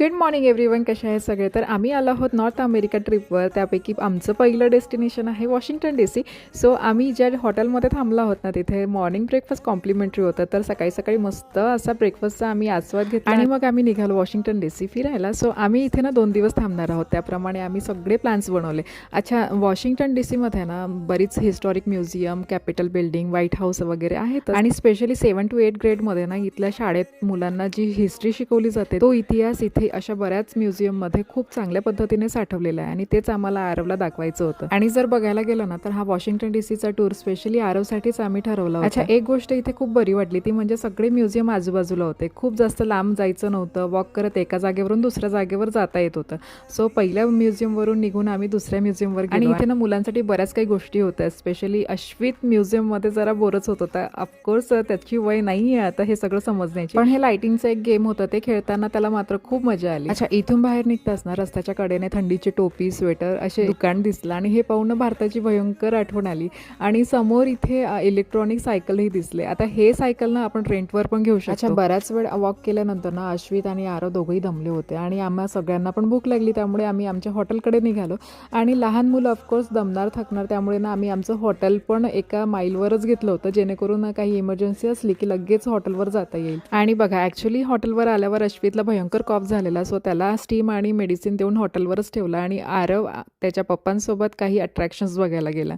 Good morning everyone कसे आहे सगळे? तर आम्ही आलो आहोत नॉर्थ अमेरिका ट्रिपवर. त्यापैकी आमचं पहिलं डेस्टिनेशन आहे वॉशिंग्टन डी सी. सो आम्ही ज्या हॉटेलमध्ये थांबलो आहोत ना तिथे मॉर्निंग ब्रेकफास्ट कॉम्प्लिमेंटरी होतं. तर सकाळी सकाळी मस्त असा ब्रेकफास्टचा आम्ही आस्वाद घेतला. आणि मग आम्ही निघालो वॉशिंग्टन डी सी फिरायला. सो आम्ही इथे ना दोन दिवस थांबणार आहोत. त्याप्रमाणे आम्ही सगळे प्लॅन्स बनवले. अच्छा वॉशिंग्टन डी सीमध्ये ना बरीच historic museum capitol building White House वगैरे आहेत. आणि स्पेशली सेवन टू एट ग्रेडमध्ये ना इथल्या शाळेत मुलांना जी हिस्ट्री शिकवली जाते तो इतिहास इथे अशा बऱ्याच म्युझियममध्ये खूप चांगल्या पद्धतीने साठवलेला आहे आणि तेच आम्हाला आरवला दाखवायचं होतं. आणि जर बघायला गेलं ना तर हा वॉशिंग्टन डीसीचा टूर स्पेशली आरवसाठीच आम्ही ठरवला होता. अच्छा एक गोष्ट इथे खूप बरी वाटली. ती म्हणजे सगळे म्युझियम आजूबाजूला होते. खूप जास्त लांब जायचं नव्हतं. वॉक करत एका जागेवरून दुसऱ्या जागेवर जाता येत होतं. सो पहिल्या म्युझियमवरून निघून आम्ही दुसऱ्या म्युझियमवर आणि इथे ना मुलांसाठी बऱ्याच काही गोष्टी होत्या. स्पेशली अश्वित म्युझियममध्ये जरा बोरच होत होता. ऑफकोर्स त्याची वय नाही आहे आता हे सगळं समजण्याची. पण हे लाइटिंगचं एक गेम होतं. ते खेळताना त्याला मात्र खूप मजा आली. अच्छा इथून बाहेर निघताच ना रस्त्याच्या कडेने थंडीची टोपी स्वेटर असे दुकान दिसलं आणि हे पाहून भारताची भयंकर आठवण आली. आणि समोर इथे इलेक्ट्रॉनिक सायकलही दिसले. आता हे सायकल ना आपण रेंटवर पण घेऊ शकतो. अच्छा बराच वेळ वॉक केल्यानंतर ना अश्वित आणि आरव दोघंही दमले होते आणि आम्हा सगळ्यांना पण भूक लागली त्यामुळे आम्ही आमच्या हॉटेलकडे निघालो. आणि लहान मुलं ऑफकोर्स दमणार थकणार त्यामुळे ना आम्ही आमचं हॉटेल पण एका माईलवरच घेतलं होतं. जेणेकरून ना काही इमर्जन्सी असली की लगेच हॉटेलवर जाता येईल. आणि बघा ॲक्च्युली हॉटेलवर आल्यावर अश्वितला भयंकर कॉफ झालेला सो त्याला स्टीम आणि मेडिसिन देऊन हॉटेलवरच ठेवला आणि आरव त्याच्या पप्पांसोबत काही अट्रॅक्शन्स बघायला गेला.